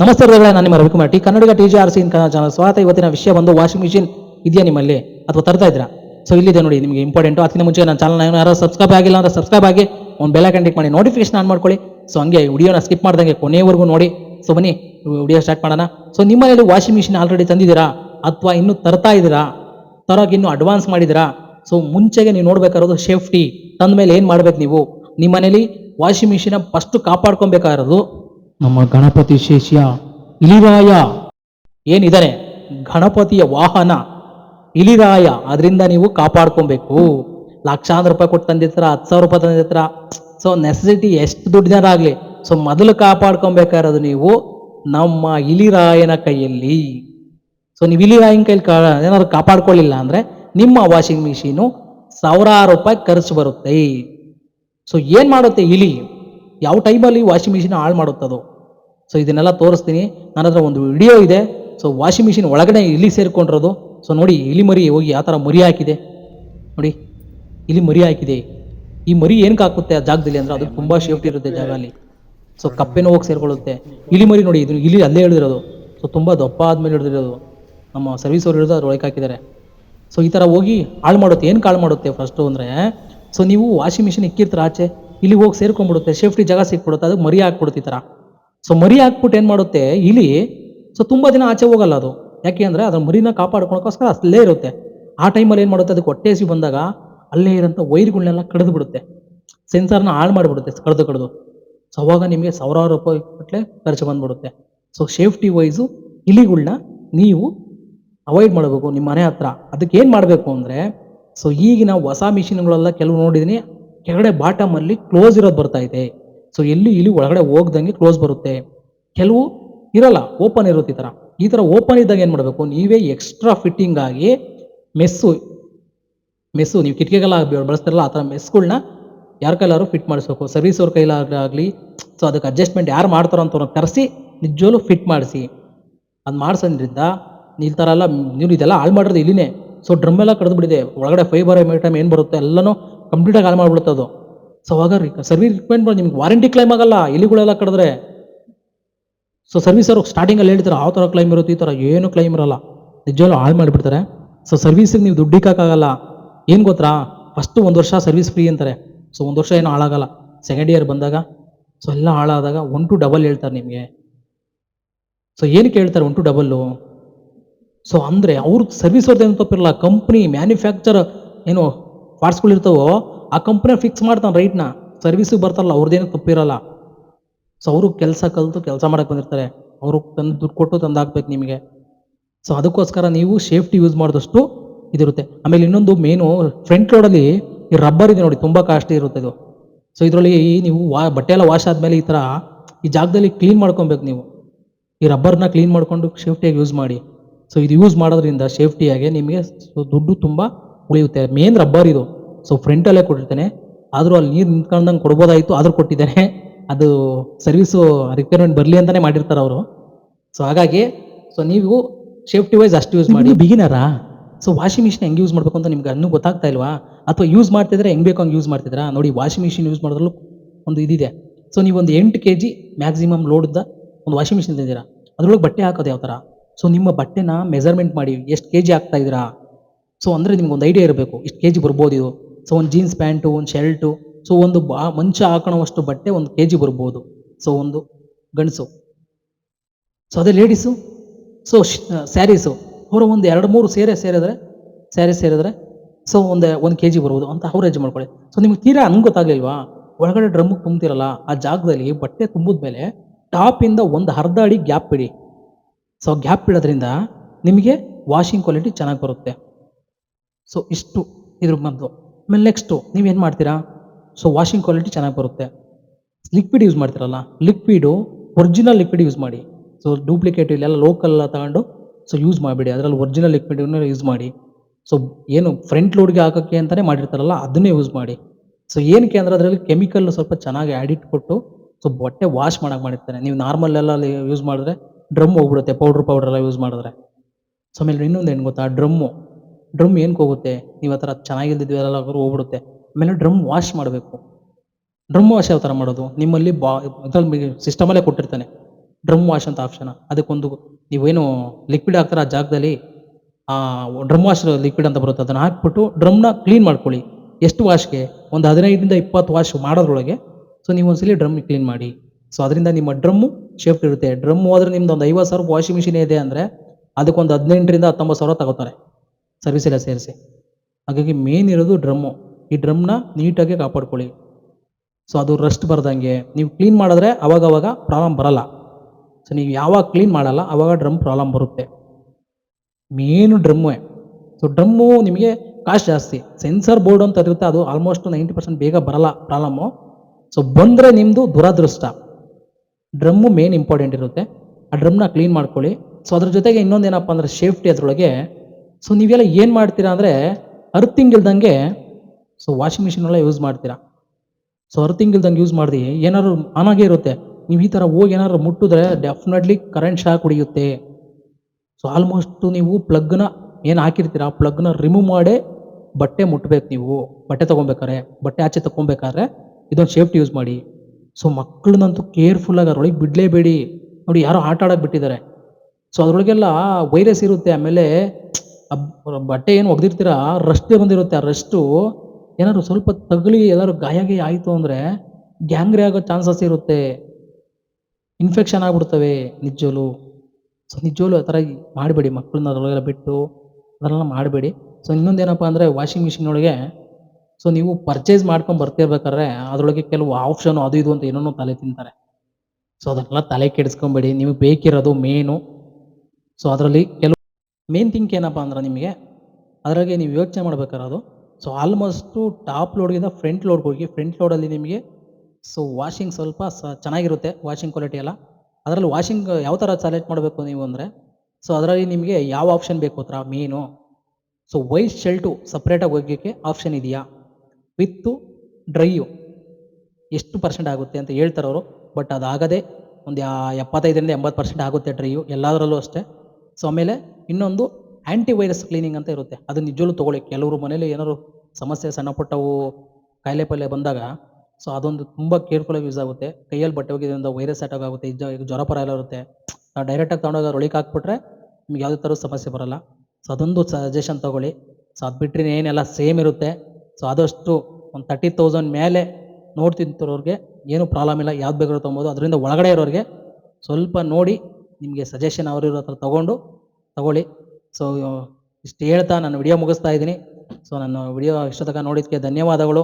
ನಮಸ್ತೆ ನಾನು ನಿಮ್ಮ ರವಿಕುಮಾರ್ ಟಿ. ಕನ್ನಡಿಗ T G R C Kannada channel. ಸ್ವಾಗತ. ಇವತ್ತಿನ ವಿಷಯ ಬಂದು ವಾಷಿಂಗ್ ಮಿಷಿನ್ ಇದೆಯಾ ನಿಮ್ಮಲ್ಲಿ ಅಥವಾ ತರ್ತಾ ಇದ್ದೀರಾ? ಸೊ ಇಲ್ಲಿದೆ ನೋಡಿ, ನಿಮಗೆ ಇಂಪಾರ್ಟೆಂಟು ಅದಕ್ಕಿಂತ ಮುಂಚೆ ನನ್ನ ಚಾನಲ್ ಯಾರು ಸಬ್ಸ್ಕ್ರೈಬ್ ಆಗಿಲ್ಲ ಅಂದ್ರೆ ಸಬ್ಸ್ಕ್ರೈಬ್ ಆಗಿ, ಒಂದು ಬೆಲ್ಲ ಕಂಡಿಕ್ ಮಾಡಿ ನೋಟಿಫಿಕೇಶನ್ ಆನ್ ಮಾಡ್ಕೊಳ್ಳಿ. ಸೊ ಹಂಗೆ ವಿಡಿಯೋನ ಸ್ಕಿಪ್ ಮಾಡ್ದಂಗೆ ಕೊನೆವರೆಗೂ ನೋಡಿ. ಸೊ ಬನ್ನಿ, ವಿಡಿಯೋ ಸ್ಟಾರ್ಟ್ ಮಾಡೋಣ. ಸೊ ನಿಮ್ಮಲ್ಲಿ ವಾಷಿಂಗ್ ಮಿಷಿನ್ ಆಲ್ರೆಡಿ ತಂದಿದ್ದೀರಾ? ಅಥವಾ ಇನ್ನೂ ತರ್ತಾ ಇದ್ದೀರಾ? ತರೋಕೆ ಇನ್ನೂ ಅಡ್ವಾನ್ಸ್ ಮಾಡಿದ್ದೀರಾ? ಸೊ ಮುಂಚೆಗೆ ನೀವು ನೋಡ್ಬೇಕಾಗಿರೋದು ಸೇಫ್ಟಿ ತಂದ ಮೇಲೆ ಏನು ಮಾಡ್ಬೇಕು ನೀವು? ನಿಮ್ಮ ಮನೇಲಿ ವಾಷಿಂಗ್ ಮಿಷಿನ ಫಸ್ಟ್ ಕಾಪಾಡ್ಕೊಬೇಕಾಗಿರೋದು ನಮ್ಮ ಗಣಪತಿ ಶೇಷ್ಯ ಇಲಿರಾಯ. ಏನಿದ್ದಾರೆ ಗಣಪತಿಯ ವಾಹನ ಇಲಿರಾಯ ಅದರಿಂದ ನೀವು ಕಾಪಾಡ್ಕೊಬೇಕು. ಲಕ್ಷಾಂತರ ರೂಪಾಯಿ ಕೊಟ್ಟು ತಂದಿರ್ತಾರ ಹತ್ತು ಸಾವಿರ ರೂಪಾಯಿ ತಂದಿರ್ತಾರ ಸೊ ನೆಸೆಸಿಟಿ ಎಷ್ಟು ದುಡ್ಡಿನಾರಾಗಲಿ ಸೊ ಮೊದಲು ಕಾಪಾಡ್ಕೊಬೇಕಾಗಿರೋದು ನೀವು ನಮ್ಮ ಇಲಿರಾಯನ ಕೈಯಲ್ಲಿ. ಸೊ ನೀವು ಇಲಿರಾಯನ ಕೈಯಲ್ಲಿ ಕಾ, ಏನಾದ್ರು ಕಾಪಾಡ್ಕೊಳ್ಳಿಲ್ಲ ಅಂದರೆ ನಿಮ್ಮ ವಾಷಿಂಗ್ ಮಿಷಿನು ಸಾವಿರಾರು ರೂಪಾಯಿ ಖರ್ಚು ಬರುತ್ತೆ. ಸೊ ಏನು ಮಾಡುತ್ತೆ ಇಲಿ? ಯಾವ ಟೈಮಲ್ಲಿ ವಾಷಿಂಗ್ ಮಿಷಿನ್ ಹಾಳು ಮಾಡುತ್ತದೋ. ಸೊ ಇದನ್ನೆಲ್ಲ ತೋರಿಸ್ತೀನಿ. ನನ್ನ ಹತ್ರ ಒಂದು ವಿಡಿಯೋ ಇದೆ. ಸೊ ವಾಷಿಂಗ್ ಮಿಷಿನ್ ಒಳಗಡೆ ಇಲಿ ಸೇರಿಕೊಂಡಿರೋದು. ಸೊ ನೋಡಿ ಇಲಿ ಮರಿ ಹೋಗಿ ಯಾವ ಥರ ಮರಿ ಹಾಕಿದೆ. ನೋಡಿ ಇಲಿ ಮರಿ ಹಾಕಿದೆ. ಈ ಮರಿ ಏನಕ್ಕೆ ಹಾಕುತ್ತೆ ಆ ಜಾಗದಲ್ಲಿ ಅಂದರೆ ಅದು ತುಂಬ ಸೇಫ್ಟಿ ಇರುತ್ತೆ ಜಾಗ ಅಲ್ಲಿ ಸೊ ಕಪ್ಪೆನೂ ಹೋಗಿ ಸೇರಿಕೊಳ್ಳುತ್ತೆ. ಇಲಿ ಮರಿ ನೋಡಿ ಇದು ಇಲಿ ಅಲ್ಲೇ ಹಿಡಿದಿರೋದು ಸೊ ತುಂಬ ದಪ್ಪ ಆದಮೇಲೆ ಹಿಡಿದಿರೋದು ನಮ್ಮ ಸರ್ವಿಸ್ ಅವ್ರು ಹಿಡಿದು ಒಳಗೆ ಹಾಕಿದ್ದಾರೆ. ಸೊ ಈ ಥರ ಹೋಗಿ ಹಾಳು ಮಾಡುತ್ತೆ. ಏನು ಹಾಳು ಮಾಡುತ್ತೆ ಫಸ್ಟು ಅಂದರೆ ಸೊ ನೀವು ವಾಷಿಂಗ್ ಮಿಷಿನ್ ಇಕ್ಕಿರ್ತೀರ ಆಚೆ? ಇಲ್ಲಿ ಹೋಗಿ ಸೇರ್ಕೊಂಡ್ಬಿಡುತ್ತೆ. ಸೇಫ್ಟಿ ಜಾಗ ಸಿಕ್ಬಿಡುತ್ತೆ. ಅದಕ್ಕೆ ಮರಿ ಹಾಕ್ಬಿಡುತ್ತೆ ಥರ ಸೊ ಮರಿ ಹಾಕ್ಬಿಟ್ಟು ಏನು ಮಾಡುತ್ತೆ? ಇಲಿ ಸೊ ತುಂಬ ದಿನ ಆಚೆ ಹೋಗಲ್ಲ ಅದು. ಯಾಕೆ ಅಂದರೆ ಅದ್ರ ಮರಿನ ಕಾಪಾಡ್ಕೊಳಕ್ಕೋಸ್ಕರ ಅಲ್ಲೇ ಇರುತ್ತೆ. ಆ ಟೈಮಲ್ಲಿ ಏನು ಮಾಡುತ್ತೆ? ಅದಕ್ಕೆ ಹೊಟ್ಟೆ ಹಸಿ ಬಂದಾಗ ಅಲ್ಲೇ ಇರೋಂಥ ವೈರ್ಗಳನ್ನೆಲ್ಲ ಕಡಿದು ಬಿಡುತ್ತೆ ಸೆನ್ಸರ್ನ ಹಾಳು ಮಾಡಿಬಿಡುತ್ತೆ, ಕಡ್ದು ಕಡ್ದು. ಸೊ ಅವಾಗ ನಿಮಗೆ ಸಾವಿರಾರು ರೂಪಾಯಿ ಗಟ್ಟಲೆ ಖರ್ಚು ಬಂದ್ಬಿಡುತ್ತೆ. ಸೊ ಸೇಫ್ಟಿ ವೈಸು ಇಲಿಗಳನ್ನ ನೀವು ಅವಾಯ್ಡ್ ಮಾಡಬೇಕು. ನಿಮ್ಮ ಮನೆ ಹತ್ರ. ಅದಕ್ಕೆ ಏನು ಮಾಡಬೇಕು ಅಂದರೆ ಸೊ ಈಗಿನ ಹೊಸ ಮಿಷಿನ್ಗಳೆಲ್ಲ ಕೆಲವು ನೋಡಿದ್ದೀನಿ ಕೆಳಗಡೆ ಬಾಟಮಲ್ಲಿ ಕ್ಲೋಸ್ ಇರೋದು ಬರ್ತಾ ಇದೆ. ಸೊ ಎಲ್ಲಿ ಇಲ್ಲಿ ಒಳಗಡೆ ಹೋಗ್ದಂಗೆ ಕ್ಲೋಸ್ ಬರುತ್ತೆ. ಕೆಲವು ಇರಲ್ಲ ಓಪನ್ ಇರುತ್ತೆ ಈ ಥರ ಈ ಥರ ಓಪನ್ ಇದ್ದಾಗ ಏನು ಮಾಡಬೇಕು? ನೀವೇ ಎಕ್ಸ್ಟ್ರಾ ಫಿಟ್ಟಿಂಗ್ ಆಗಿ ಮೆಸ್ಸು ಮೆಸ್ಸು ನೀವು ಕಿಟಕಿಗೆಲ್ಲ ಬಳಸ್ತಾರಲ್ಲ ಆ ಥರ ಮೆಸ್ಗಳನ್ನ ಯಾರ ಕೈಲಾದ್ರು ಫಿಟ್ ಮಾಡಿಸ್ಬೇಕು. ಸರ್ವಿಸ್ ಅವ್ರ ಕೈಲಾಗಲಿ ಸೊ ಅದಕ್ಕೆ ಅಡ್ಜಸ್ಟ್ಮೆಂಟ್ ಯಾರು ಮಾಡ್ತಾರೋ ಅಂತ ಕರೆಸಿ, ನಿಜವಾಗ್ಲೂ ಫಿಟ್ ಮಾಡಿಸಿ. ಅದು ಮಾಡಿಸೋದ್ರಿಂದ ಈ ಥರ ಎಲ್ಲ, ನೀವು ಇದೆಲ್ಲ ಹಾಳು ಮಾಡಿರೋದು ಇಲ್ಲಿನೇ. ಸೊ ಡ್ರಮ್ ಎಲ್ಲ ಕಡ್ದು ಬಿಟ್ಟಿದೆ ಒಳಗಡೆ ಫೈಬರ್ ಐಟಮ್ ಏನು ಬರುತ್ತೆ, ಎಲ್ಲನೂ ಕಂಪ್ಲೀಟಾಗಿ ಹಾಳು ಮಾಡಿಬಿಡುತ್ತೆ ಅದು. ಸೊ ಅವಾಗ ಸರ್ವಿಸ್ ರಿಕ್ವೆಂಟ್ ಮಾಡಿ ನಿಮ್ಗೆ ವಾರಂಟಿ ಕ್ಲೈಮ್ ಆಗಲ್ಲ ಇಲಿಗಳೆಲ್ಲ ಕಡಿದ್ರೆ. ಸೊ ಸರ್ವಿಸ್ ಅವರು ಸ್ಟಾರ್ಟಿಂಗಲ್ಲಿ ಹೇಳ್ತಾರೆ ಆ ಥರ ಕ್ಲೈಮ್ ಇರುತ್ತೆ, ಈ ಥರ ಏನು ಕ್ಲೈಮ್ ಇರಲ್ಲ. ನಿಜವಾಗ್ಲೂ ಹಾಳು ಮಾಡಿಬಿಡ್ತಾರೆ. ಸೊ ಸರ್ವಿಸಿಗೆ ನೀವು ದುಡ್ಡು ಇಕ್ಕಾಗಲ್ಲ ಏನು ಗೊತ್ತಾ? ಫಸ್ಟು ಒಂದು ವರ್ಷ ಸರ್ವಿಸ್ ಫ್ರೀ ಅಂತಾರೆ. ಸೊ ಒಂದು ವರ್ಷ ಏನು ಹಾಳಾಗಲ್ಲ. ಸೆಕೆಂಡ್ ಇಯರ್ ಬಂದಾಗ ಸೊ ಎಲ್ಲ ಹಾಳಾದಾಗ ಒನ್ ಟು ಡಬಲ್ ಹೇಳ್ತಾರೆ ನಿಮಗೆ. ಸೊ ಏನು ಹೇಳ್ತಾರೆ ಒನ್ ಟು ಡಬಲ್ಲು ಸೊ ಅಂದರೆ ಅವ್ರ ಸರ್ವಿಸ್ ಅವ್ರದ್ದು ಏನು ತಪ್ಪಿರಲ್ಲ. ಕಂಪ್ನಿ ಮ್ಯಾನುಫ್ಯಾಕ್ಚರ್ ಏನು ಪಾರ್ಟ್ಸ್ಗಳು ಇರ್ತಾವೋ, ಆ ಕಂಪ್ನಿಯ ಫಿಕ್ಸ್ ಮಾಡ್ತಾನೆ ರೈಟ್ನ ಸರ್ವಿಸಿಗೆ ಬರ್ತಾರಲ್ಲ, ಅವ್ರದ್ದೇನು ತಪ್ಪಿರಲ್ಲ. ಸೊ ಅವರು ಕೆಲಸ ಕಲಿತು ಕೆಲಸ ಮಾಡಕ್ಕೆ ಬಂದಿರ್ತಾರೆ. ಅವರು ತಂದು ದುಡ್ಡು ಕೊಟ್ಟು ತಂದು ಹಾಕ್ಬೇಕು ನಿಮಗೆ. ಸೊ ಅದಕ್ಕೋಸ್ಕರ ನೀವು ಸೇಫ್ಟಿ ಯೂಸ್ ಮಾಡಿದಷ್ಟು ಇದಿರುತ್ತೆ. ಆಮೇಲೆ ಇನ್ನೊಂದು ಮೇನು ಫ್ರಂಟ್ ರೋಡಲ್ಲಿ ಈ ರಬ್ಬರ್ ಇದೆ ನೋಡಿ, ತುಂಬ ಕಾಸ್ಟ್ಲಿ ಇರುತ್ತೆ ಇದು. ಸೊ ಇದರಲ್ಲಿ ನೀವು ವಾ, ಬಟ್ಟೆ ಎಲ್ಲ ವಾಶ್ ಆದಮೇಲೆ ಈ ಥರ ಈ ಜಾಗದಲ್ಲಿ ಕ್ಲೀನ್ ಮಾಡ್ಕೊಬೇಕು ನೀವು. ಈ ರಬ್ಬರ್ನ ಕ್ಲೀನ್ ಮಾಡಿಕೊಂಡು ಸೇಫ್ಟಿಯಾಗಿ ಯೂಸ್ ಮಾಡಿ. ಸೊ ಇದು ಯೂಸ್ ಮಾಡೋದ್ರಿಂದ ಸೇಫ್ಟಿಯಾಗಿ ನಿಮಗೆ ಸೊ ದುಡ್ಡು ತುಂಬ ಉಳಿಯುತ್ತೆ. ಮೇನ್ ರಬ್ಬರ್ ಇದು. ಸೊ ಫ್ರಂಟಲ್ಲೇ ಕೊಟ್ಟಿರ್ತಾನೆ. ಆದರೂ ಅಲ್ಲಿ ನೀರು ನಿಂತ್ಕೊಂಡಂಗೆ ಕೊಡ್ಬೋದಾಯಿತು ಆದರೂ ಕೊಟ್ಟಿದ್ದಾನೆ. ಅದು ಸರ್ವಿಸು ರಿಕ್ವೈರ್ಮೆಂಟ್ ಬರಲಿ ಅಂತಲೇ ಮಾಡಿರ್ತಾರೆ ಅವರು. ಸೊ ಹಾಗಾಗಿ ಸೊ ನೀವು ಸೇಫ್ಟಿ ವೈಸ್ ಅಷ್ಟು ಯೂಸ್ ಮಾಡಿ. ಬಿಗಿನರಾ ಸೊ ವಾಷಿಂಗ್ ಮಿಷಿನ್ ಹೆಂಗೆ ಯೂಸ್ ಮಾಡಬೇಕು ಅಂತ ನಿಮ್ಗೆ ಅನ್ನೂ ಗೊತ್ತಾಗ್ತಾ ಇಲ್ವಾ? ಅಥವಾ ಯೂಸ್ ಮಾಡ್ತಿದ್ರೆ ಹೆಂಗೆ ಬೇಕು ಹಂಗೆ ಯೂಸ್ ಮಾಡ್ತಿದ್ರಾ? ನೋಡಿ ವಾಷಿಂಗ್ ಮಿಷಿನ್ ಯೂಸ್ ಮಾಡೋದ್ರಲ್ಲೂ ಒಂದು ಇದಿದೆ. ಸೊ ನೀವು ಒಂದು ಎಂಟು ಕೆ ಜಿ ಮ್ಯಾಕ್ಸಿಮಮ್ ಲೋಡ್ದ ಒಂದು ವಾಷಿಂಗ್ ಮಿಷಿನ್ ತಂದಿದ್ದೀರಾ. ಅದರೊಳಗೆ ಬಟ್ಟೆ ಹಾಕೋದು ಯಾವ ಥರ ಸೊ ನಿಮ್ಮ ಬಟ್ಟೆನ ಮೆಜರ್ಮೆಂಟ್ ಮಾಡಿ ಎಷ್ಟು ಕೆ ಜಿ ಹಾಕ್ತಾ ಇದ್ದೀರಾ? ಸೊ ಅಂದರೆ ನಿಮ್ಗೆ ಒಂದು ಐಡಿಯಾ ಇರಬೇಕು. ಇಷ್ಟು ಕೆ ಜಿ ಬರ್ಬೋದು ಇದು. ಸೊ ಒಂದು ಜೀನ್ಸ್ ಪ್ಯಾಂಟು ಒಂದು ಶರ್ಟು ಸೊ ಒಂದು ಬಾ, ಮಂಚ ಹಾಕೋಣವಷ್ಟು ಬಟ್ಟೆ ಒಂದು ಕೆ ಜಿ ಬರ್ಬೋದು. ಸೊ ಒಂದು ಗಂಡಸು. ಸೊ ಅದೇ ಲೇಡೀಸು ಸೊ ಸ್ಯಾರೀಸು ಅವರು ಒಂದು ಎರಡು ಮೂರು ಸೇರೆ ಸೇರಿದ್ರೆ ಸ್ಯಾರಿ ಸೇರಿದ್ರೆ ಸೊ ಒಂದು ಒಂದು ಕೆ ಜಿ ಬರ್ಬೋದು ಅಂತ ಅವರೇಜ್ ಮಾಡ್ಕೊಳ್ಳಿ. ಸೊ ನಿಮ್ಗೆ ತೀರಾ ಹಂಗೆ ಗೊತ್ತಾಗ್ಲಿಲ್ವಾ? ಒಳಗಡೆ ಡ್ರಮ್ಮಿಗೆ ತುಂಬ್ತಿರಲ್ಲ, ಆ ಜಾಗದಲ್ಲಿ ಬಟ್ಟೆ ತುಂಬಿದ ಮೇಲೆ ಟಾಪಿಂದ ಒಂದು ಅರ್ಧ ಅಡಿ ಗ್ಯಾಪ್ ಇಡಿ. ಸೊ ಗ್ಯಾಪ್ ಇಡೋದ್ರಿಂದ ನಿಮಗೆ ವಾಷಿಂಗ್ ಕ್ವಾಲಿಟಿ ಚೆನ್ನಾಗಿ ಬರುತ್ತೆ. ಸೊ ಇಷ್ಟು ಇದ್ರ ಬಂದು. ಆಮೇಲೆ ನೆಕ್ಸ್ಟು ನೀವೇನು ಮಾಡ್ತೀರಾ? ಸೊ ವಾಷಿಂಗ್ ಕ್ವಾಲಿಟಿ ಚೆನ್ನಾಗಿ ಬರುತ್ತೆ. ಲಿಕ್ವಿಡ್ ಯೂಸ್ ಮಾಡ್ತೀರಲ್ಲ ಲಿಕ್ವಿಡು ಒರಿಜಿನಲ್ ಲಿಕ್ವಿಡ್ ಯೂಸ್ ಮಾಡಿ. ಸೊ ಡೂಪ್ಲಿಕೇಟ್ ಇಲ್ಲೆಲ್ಲ ಲೋಕಲ್ ತಗೊಂಡು ಸೊ ಯೂಸ್ ಮಾಡಿಬಿಡಿ. ಅದರಲ್ಲಿ ಒರಿಜಿನಲ್ ಲಿಕ್ವಿಡನ್ನ ಯೂಸ್ ಮಾಡಿ. ಸೊ ಏನು ಫ್ರಂಟ್ ಲೋಡ್ಗೆ ಹಾಕೋಕ್ಕೆ ಅಂತಲೇ ಮಾಡಿರ್ತಾರಲ್ಲ, ಅದನ್ನೇ ಯೂಸ್ ಮಾಡಿ. ಸೊ ಏನಕ್ಕೆ ಅಂದರೆ ಅದರಲ್ಲಿ ಕೆಮಿಕಲ್ ಸ್ವಲ್ಪ ಚೆನ್ನಾಗಿ ಆ್ಯಡಿಟ್ ಕೊಟ್ಟು ಸೊ ಬಟ್ಟೆ ವಾಶ್ ಮಾಡೋಕೆ ಮಾಡಿರ್ತಾರೆ. ನೀವು ನಾರ್ಮಲ್ ಎಲ್ಲ ಯೂಸ್ ಮಾಡಿದ್ರೆ ಡ್ರಮ್ ಹೋಗ್ಬಿಡುತ್ತೆ ಪೌಡ್ರ್ ಪೌಡ್ರೆಲ್ಲ ಯೂಸ್ ಮಾಡಿದ್ರೆ. ಸೊ ಆಮೇಲೆ ಇನ್ನೊಂದು ಏನು ಗೊತ್ತಾ? ಡ್ರಮ್ಮು. ಡ್ರಮ್ ಏನಕ್ಕೆ ಹೋಗುತ್ತೆ? ನೀವು ಆ ಥರ ಚೆನ್ನಾಗಿಲ್ದಿದ್ದು ಎಲ್ಲ ಹೋಗ್ಬಿಡುತ್ತೆ. ಆಮೇಲೆ ಡ್ರಮ್ ವಾಶ್ ಮಾಡಬೇಕು. ಡ್ರಮ್ ವಾಶ್ ಯಾವ ಥರ ಮಾಡೋದು? ನಿಮ್ಮಲ್ಲಿ ಬಾ ಸಿಸ್ಟಮಲ್ಲೇ ಕೊಟ್ಟಿರ್ತಾನೆ. ಡ್ರಮ್ ವಾಶ್ ಅಂತ ಆಪ್ಷನ್ ಅದಕ್ಕೊಂದು ನೀವೇನು ಲಿಕ್ವಿಡ್ ಹಾಕ್ತಾರೆ ಆ ಜಾಗದಲ್ಲಿ? ಆ ಡ್ರಮ್ ವಾಶ್ ಲಿಕ್ವಿಡ್ ಅಂತ ಬರುತ್ತೆ. ಅದನ್ನು ಹಾಕ್ಬಿಟ್ಟು ಡ್ರಮ್ನ ಕ್ಲೀನ್ ಮಾಡ್ಕೊಳ್ಳಿ. ಎಷ್ಟು ವಾಶ್ಗೆ ಒಂದು ಹದಿನೈದರಿಂದ ಇಪ್ಪತ್ತು ವಾಶ್ ಮಾಡೋದ್ರೊಳಗೆ. ಸೊ ನೀವು ಒಂದ್ಸಲಿ ಡ್ರಮ್ ಕ್ಲೀನ್ ಮಾಡಿ. ಸೊ ಅದರಿಂದ ನಿಮ್ಮ ಡ್ರಮ್ಮು ಶೇಫ್ಟ್ ಇರುತ್ತೆ. ಡ್ರಮ್ ಹೋದ್ರೆ ನಿಮ್ದು ಒಂದು ಐವತ್ತು ಸಾವಿರ ವಾಷಿಂಗ್ ಮಿಷಿನ್ ಇದೆ ಅಂದರೆ, ಅದಕ್ಕೊಂದು ಹದಿನೆಂಟರಿಂದ ಹತ್ತೊಂಬತ್ತು ಸಾವಿರ ತಗೋತಾರೆ. ಸರ್ವಿಸ್ ಎಲ್ಲ ಸೇರಿಸಿ. ಹಾಗಾಗಿ ಮೇನ್ ಇರೋದು ಡ್ರಮ್ಮು ಈ ಡ್ರಮ್ನ ನೀಟಾಗಿ ಕಾಪಾಡ್ಕೊಳ್ಳಿ. ಸೊ ಅದು ರಸ್ಟ್ ಬರ್ದಂಗೆ. ನೀವು ಕ್ಲೀನ್ ಮಾಡಿದ್ರೆ ಅವಾಗವಾಗ ಪ್ರಾಬ್ಲಮ್ ಬರಲ್ಲ. ಸೊ ನೀವು ಯಾವಾಗ ಕ್ಲೀನ್ ಮಾಡಲ್ಲ, ಅವಾಗ ಡ್ರಮ್ ಪ್ರಾಬ್ಲಮ್ ಬರುತ್ತೆ. ಮೇನು ಡ್ರಮ್ಮೇ ಸೊ ಡ್ರಮ್ಮು ನಿಮಗೆ ಕಾಸ್ಟ್ ಜಾಸ್ತಿ. ಸೆನ್ಸರ್ ಬೋರ್ಡ್ ಅಂತ ಇರುತ್ತೆ, ಅದು ಆಲ್ಮೋಸ್ಟ್ ನೈಂಟಿ ಪರ್ಸೆಂಟ್ ಬೇಗ ಬರಲ್ಲ ಪ್ರಾಬ್ಲಮ್ಮು ಸೊ ಬಂದರೆ ನಿಮ್ಮದು ದುರಾದೃಷ್ಟ. ಡ್ರಮ್ಮು ಮೇನ್ ಇಂಪಾರ್ಟೆಂಟ್ ಇರುತ್ತೆ. ಆ ಡ್ರಮ್ನ ಕ್ಲೀನ್ ಮಾಡ್ಕೊಳ್ಳಿ. ಸೊ ಅದ್ರ ಜೊತೆಗೆ ಇನ್ನೊಂದೇನಪ್ಪ ಅಂದರೆ ಸೇಫ್ಟಿ ಅದರೊಳಗೆ ಸೊ ನೀವೆಲ್ಲ ಏನು ಮಾಡ್ತೀರಾ ಅಂದರೆ ಅರ್ಥಿಂಗ್ ಇಲ್ದಂಗೆ ಸೊ ವಾಷಿಂಗ್ ಮಿಷಿನೆಲ್ಲ ಯೂಸ್ ಮಾಡ್ತೀರಾ. ಸೊ ಅರ್ಥಿಂಗ್ ಇಲ್ದಂಗೆ ಯೂಸ್ ಮಾಡಿ ಏನಾದ್ರು ಆನಾಗೆ ಇರುತ್ತೆ. ನೀವು ಈ ಥರ ಹೋಗಿ ಏನಾದ್ರು ಮುಟ್ಟಿದ್ರೆ ಡೆಫಿನೆಟ್ಲಿ ಕರೆಂಟ್ ಶಾಕ್ ಹೊಡಿಯುತ್ತೆ ಸೊ ಆಲ್ಮೋಸ್ಟ್ ನೀವು ಪ್ಲಗ್ನ ಏನು ಹಾಕಿರ್ತೀರಾ ಪ್ಲಗ್ನ ರಿಮೂವ್ ಮಾಡೇ ಬಟ್ಟೆ ಮುಟ್ಬೇಕು ನೀವು. ಬಟ್ಟೆ ತೊಗೊಬೇಕಾದ್ರೆ, ಬಟ್ಟೆ ಆಚೆ ತಗೊಬೇಕಾದ್ರೆ ಇದೊಂದು ಸೇಫ್ಟಿ ಯೂಸ್ ಮಾಡಿ. ಸೊ ಮಕ್ಕಳನ್ನಂತೂ ಕೇರ್ಫುಲ್ಲಾಗಿ ಅದ್ರೊಳಗೆ ಬಿಡಲೇಬೇಡಿ. ನೋಡಿ, ಯಾರೋ ಆಟ ಆಡೋಕೆ ಬಿಟ್ಟಿದ್ದಾರೆ. ಸೊ ಅದರೊಳಗೆಲ್ಲ ವೈರಸ್ ಇರುತ್ತೆ ಆಮೇಲೆ ಬಟ್ಟೆ ಏನು ಒಗೆದಿರ್ತೀರ ರಷ್ಟೇ ಬಂದಿರುತ್ತೆ, ಆ ರಸ್ಟು ಏನಾದ್ರು ಸ್ವಲ್ಪ ತಗಲಿ ಏನಾದ್ರು ಗಾಯ ಗೀಯ ಆಯಿತು ಅಂದರೆ ಗ್ಯಾಂಗ್ರಿ ಆಗೋ ಚಾನ್ಸಸ್ ಇರುತ್ತೆ. ಇನ್ಫೆಕ್ಷನ್ ಆಗ್ಬಿಡ್ತವೆ ನಿಜವೂ ಸೊ ನಿಜವೂ ಆ ಥರ ಮಾಡಬೇಡಿ, ಮಕ್ಕಳನ್ನ ಅದರೊಳಗೆಲ್ಲ ಬಿಟ್ಟು ಅದನ್ನೆಲ್ಲ ಮಾಡಬೇಡಿ. ಸೊ ಇನ್ನೊಂದೇನಪ್ಪ ಅಂದರೆ ವಾಷಿಂಗ್ ಮಿಷಿನ್ ಒಳಗೆ ಸೊ ನೀವು ಪರ್ಚೇಸ್ ಮಾಡ್ಕೊಂಡು ಬರ್ತಿರ್ಬೇಕಾದ್ರೆ ಅದರೊಳಗೆ ಕೆಲವು ಆಪ್ಷನ್ ಅದು ಇದು ಅಂತ ಏನೋ ತಲೆ ತಿಂತಾರೆ. ಸೊ ಅದನ್ನೆಲ್ಲ ತಲೆ ಕೆಡಿಸ್ಕೊಂಬೇಡಿ, ನಿಮಗೆ ಬೇಕಿರೋದು ಮೇನು ಸೊ ಅದರಲ್ಲಿ ಕೆಲವು ಮೇನ್ ಥಿಂಕ್ ಏನಪ್ಪ ಅಂದ್ರೆ ನಿಮಗೆ ಅದರಾಗೆ ನೀವು ಯೋಚನೆ ಮಾಡ್ಬೇಕಾರದು ಸೊ ಆಲ್ಮೋಸ್ಟು ಟಾಪ್ ಲೋಡ್ಗಿಂತ ಫ್ರಂಟ್ ಲೋಡ್ಗೆ ಹೋಗಿ ಫ್ರಂಟ್ ಲೋಡಲ್ಲಿ ನಿಮಗೆ ಸೊ ವಾಷಿಂಗ್ ಸ್ವಲ್ಪ ಸ ಚೆನ್ನಾಗಿರುತ್ತೆ ವಾಷಿಂಗ್ ಕ್ವಾಲಿಟಿ ಎಲ್ಲ. ಅದರಲ್ಲಿ ವಾಷಿಂಗ್ ಯಾವ ಥರ ಸೆಲೆಕ್ಟ್ ಮಾಡಬೇಕು ನೀವು ಅಂದರೆ ಸೊ ಅದರಲ್ಲಿ ನಿಮಗೆ ಯಾವ ಆಪ್ಷನ್ ಬೇಕು ಹತ್ರ? ಮೇನು ಸೊ ವೈಟ್ ಶರ್ಟು ಸಪ್ರೇಟಾಗಿ ಒಗ್ಯೋಕ್ಕೆ ಆಪ್ಷನ್ ಇದೆಯಾ? ವಿತ್ತು ಡ್ರೈಯು ಎಷ್ಟು ಪರ್ಸೆಂಟ್ ಆಗುತ್ತೆ ಅಂತ ಹೇಳ್ತಾರೆ ಅವರು ಬಟ್ ಅದಾಗದೆ ಒಂದು ಎಪ್ಪತ್ತೈದರಿಂದ ಎಂಬತ್ತು ಪರ್ಸೆಂಟ್ ಆಗುತ್ತೆ ಡ್ರೈಯು ಎಲ್ಲದರಲ್ಲೂ ಅಷ್ಟೇ. ಸೊ ಆಮೇಲೆ ಇನ್ನೊಂದು ಆ್ಯಂಟಿ ವೈರಸ್ ಕ್ಲೀನಿಂಗ್ ಅಂತ ಇರುತ್ತೆ. ಅದು ನಿಜವಲ್ಲೂ ತೊಗೊಳ್ಳಿ. ಕೆಲವರು ಮನೇಲಿ ಏನಾದ್ರು ಸಮಸ್ಯೆ ಸಣ್ಣ ಪುಟ್ಟವು ಕಾಯಿಲೆ ಪಲ್ಯ ಬಂದಾಗ, ಸೊ ಅದೊಂದು ತುಂಬ ಕೇರ್ಫುಲ್ಲಾಗಿ ಯೂಸ್ ಆಗುತ್ತೆ. ಕೈಯಲ್ಲಿ ಬಟ್ಟೆ ಒಗೆಯೋದ್ರಿಂದ ವೈರಸ್ ಅಟ್ಯಾಕ್ ಆಗುತ್ತೆ. ಜ್ವರ ಪರ ಎಲ್ಲ ಇರುತ್ತೆ. ನಾವು ಡೈರೆಕ್ಟಾಗಿ ತೊಗೊಂಡೋಗಿ ಅದ್ರೊಳಗೆ ಹಾಕ್ಬಿಟ್ರೆ ನಿಮ್ಗೆ ಯಾವುದೇ ಥರದ ಸಮಸ್ಯೆ ಬರಲ್ಲ. ಸೊ ಅದೊಂದು ಸಜೆಷನ್ ತೊಗೊಳ್ಳಿ. ಸೊ ಅದು ಬಿಟ್ಟರೆ ಏನೆಲ್ಲ ಸೇಮ್ ಇರುತ್ತೆ. ಸೊ ಆದಷ್ಟು ಒಂದು ತರ್ಟಿ ತೌಸಂಡ್ ಮೇಲೆ ನೋಡ್ತಿರೋರಿಗೆ ಏನೂ ಪ್ರಾಬ್ಲಮ್ ಇಲ್ಲ. ಯಾವ್ದು ಬೇಕಾದ್ರೂ ತೊಗೊಬೋದು. ಅದರಿಂದ ಒಳಗಡೆ ಇರೋರಿಗೆ ಸ್ವಲ್ಪ ನೋಡಿ ನಿಮಗೆ ಸಜೆಷನ್ ಅವರಿರೋ ಹತ್ರ ತೊಗೊಂಡು ತಗೊಳ್ಳಿ. ಸೊ ಇಷ್ಟು ಹೇಳ್ತಾ ನಾನು ವಿಡಿಯೋ ಮುಗಿಸ್ತಾ ಇದ್ದೀನಿ. ಸೊ ನಾನು ವಿಡಿಯೋ ಇಷ್ಟೊತ್ತಕ ನೋಡಿದ್ದಕ್ಕೆ ಧನ್ಯವಾದಗಳು.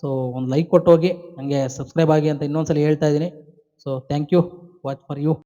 ಸೊ ಒಂದು ಲೈಕ್ ಕೊಟ್ಟು ಹೋಗಿ ನನಗೆ ಸಬ್ಸ್ಕ್ರೈಬ್ ಆಗಿ ಅಂತ ಇನ್ನೊಂದ್ಸಲ ಹೇಳ್ತಾ ಇದ್ದೀನಿ. So thank you watch for you